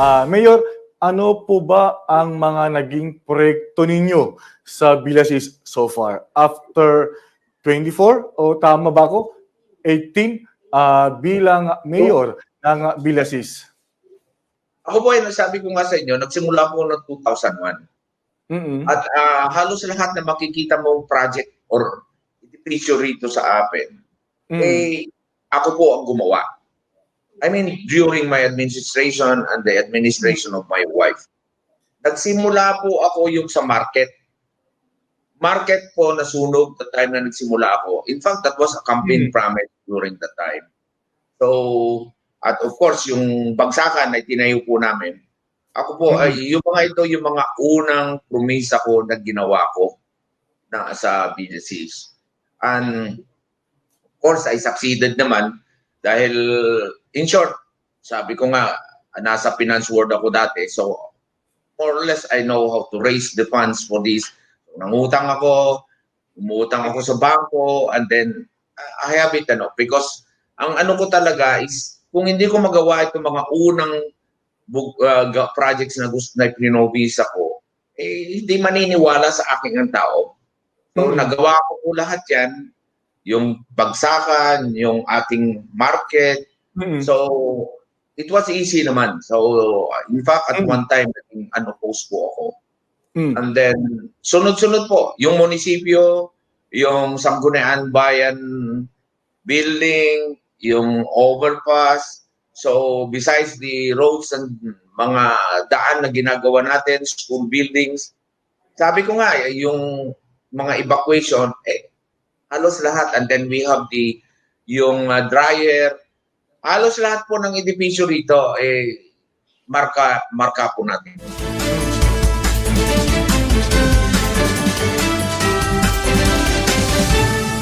Ah, Mayor, ano po ba ang mga naging proyekto ninyo sa Bilasis so far? After 24 o tama ba ako? 18 ah, bilang mayor ng Bilasis. Ako po ay nasabi ko nga sa inyo, nagsimula po noong 2001. Mm-mm. At ah, halos lahat na makikita mong project or edificio rito sa atin, Mm. eh, ako po ang gumawa. I mean, during my administration and the administration of my wife. Nagsimula po ako yung sa market. Market po nasunog the time na nagsimula ako. In fact, that was a campaign Mm. promise during that time. So, at of course, yung bagsakan na itinayo po namin, ako po, Mm. ay, yung mga ito, yung mga unang promisa ko na ginawa ko na sa businesses. And of course, I succeeded naman dahil in short, sabi ko nga, nasa finance world ako dati. So, more or less, I know how to raise the funds for this. So, nangutang ako, umutang ako sa bangko, and then I have it, ano, because ang ano ko talaga is, kung hindi ko magawa itong mga unang uh, projects na gusto na pinovisa ko, eh, hindi maniniwala sa aking ang tao. So, Mm. nagawa ko po lahat yan. Yung bagsakan, yung ating market. Mm-mm. So, it was easy naman. So, in fact, at Mm. one time, naging unopposed po ako. Mm. And then, sunod-sunod po, yung munisipyo, yung Sangguniang Bayan building, yung overpass. So, besides the roads and mga daan na ginagawa natin, school buildings, sabi ko nga, eh, yung mga evacuation, eh, halos lahat. And then we have the, yung uh, dryer, halos lahat po ng edipisyo rito, eh, marka, marka po natin.